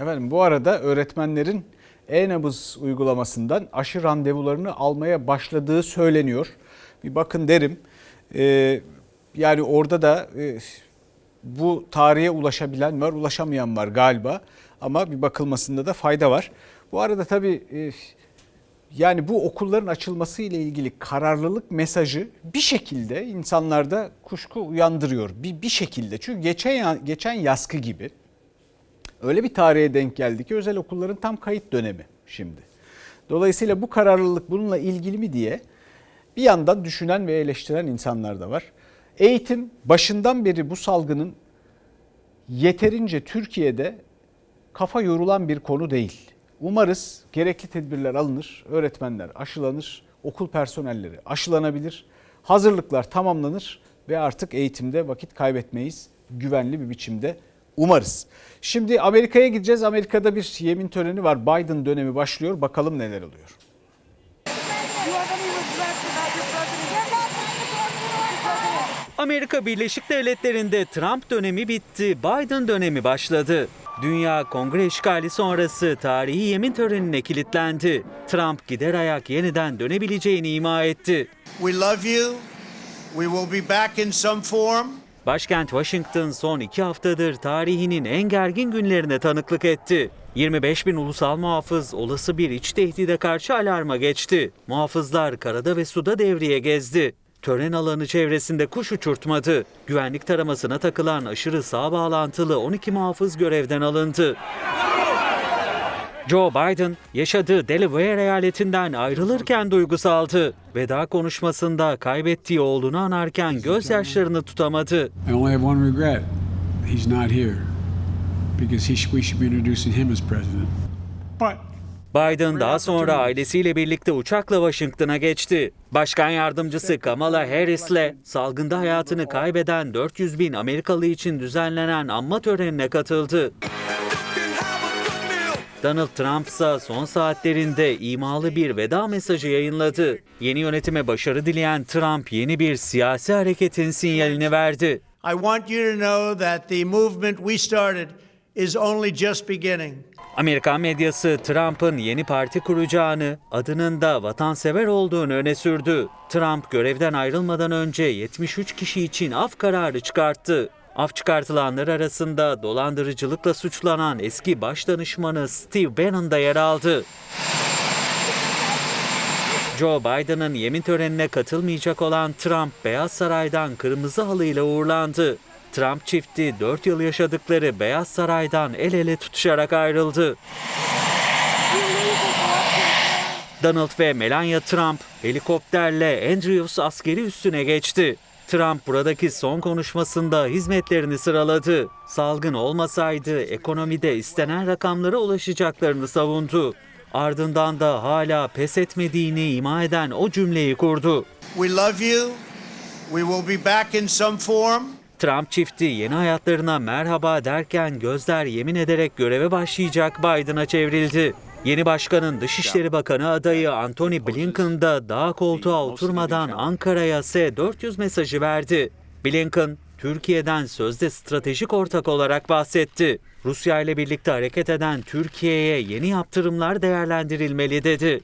Efendim bu arada öğretmenlerin e-nabız uygulamasından aşı randevularını almaya başladığı söyleniyor. Bir bakın derim. Ee, yani orada da e, bu tarihe ulaşabilen var, ulaşamayan var galiba. Ama bir bakılmasında da fayda var. Bu arada tabii e, yani bu okulların açılması ile ilgili kararlılık mesajı bir şekilde insanlarda kuşku uyandırıyor. Bir, bir şekilde. Çünkü geçen geçen yaskı gibi öyle bir tarihe denk geldi ki özel okulların tam kayıt dönemi şimdi. Dolayısıyla bu kararlılık bununla ilgili mi diye bir yandan düşünen ve eleştiren insanlar da var. Eğitim başından beri bu salgının yeterince Türkiye'de kafa yorulan bir konu değil. Umarız gerekli tedbirler alınır, öğretmenler aşılanır, okul personelleri aşılanabilir, hazırlıklar tamamlanır ve artık eğitimde vakit kaybetmeyiz güvenli bir biçimde umarız. Şimdi Amerika'ya gideceğiz. Amerika'da bir yemin töreni var. Biden dönemi başlıyor. Bakalım neler oluyor. Amerika Birleşik Devletleri'nde Trump dönemi bitti, Biden dönemi başladı. Dünya kongre işgali sonrası tarihi yemin törenine kilitlendi. Trump gider ayak yeniden dönebileceğini ima etti. We love you. We will be back in some form. Başkent Washington son iki haftadır tarihinin en gergin günlerine tanıklık etti. 25 bin ulusal muhafız olası bir iç tehdide karşı alarma geçti. Muhafızlar karada ve suda devriye gezdi. Tören alanı çevresinde kuş uçurtmadı. Güvenlik taramasına takılan aşırı sağ bağlantılı 12 muhafız görevden alındı. Joe Biden yaşadığı Delaware eyaletinden ayrılırken duygusaldı. Veda konuşmasında kaybettiği oğlunu anarken gözyaşlarını tutamadı. I only have one regret. He's not here. Because he, we should be introducing him as president. But Biden daha sonra ailesiyle birlikte uçakla Washington'a geçti. Başkan yardımcısı Kamala Harris'le salgında hayatını kaybeden 400 bin Amerikalı için düzenlenen anma törenine katıldı. Donald Trump ise son saatlerinde imalı bir veda mesajı yayınladı. Yeni yönetime başarı dileyen Trump yeni bir siyasi hareketin sinyalini verdi. I want you to know that the movement we started is only just beginning. Amerikan medyası Trump'ın yeni parti kuracağını, adının da vatansever olduğunu öne sürdü. Trump görevden ayrılmadan önce 73 kişi için af kararı çıkarttı. Af çıkartılanlar arasında dolandırıcılıkla suçlanan eski başdanışmanı Steve Bannon da yer aldı. Joe Biden'ın yemin törenine katılmayacak olan Trump, Beyaz Saray'dan kırmızı halıyla uğurlandı. Trump çifti 4 yıl yaşadıkları Beyaz Saray'dan el ele tutuşarak ayrıldı. Donald ve Melania Trump helikopterle Andrews askeri üssüne geçti. Trump buradaki son konuşmasında hizmetlerini sıraladı. Salgın olmasaydı ekonomide istenen rakamlara ulaşacaklarını savundu. Ardından da hala pes etmediğini ima eden o cümleyi kurdu. We love you. We will be back in some form. Trump çifti yeni hayatlarına merhaba derken gözler yemin ederek göreve başlayacak Biden'a çevrildi. Yeni başkanın Dışişleri Bakanı adayı Antony Blinken da daha koltuğa oturmadan Ankara'ya S-400 mesajı verdi. Blinken, Türkiye'den sözde stratejik ortak olarak bahsetti. Rusya ile birlikte hareket eden Türkiye'ye yeni yaptırımlar değerlendirilmeli dedi.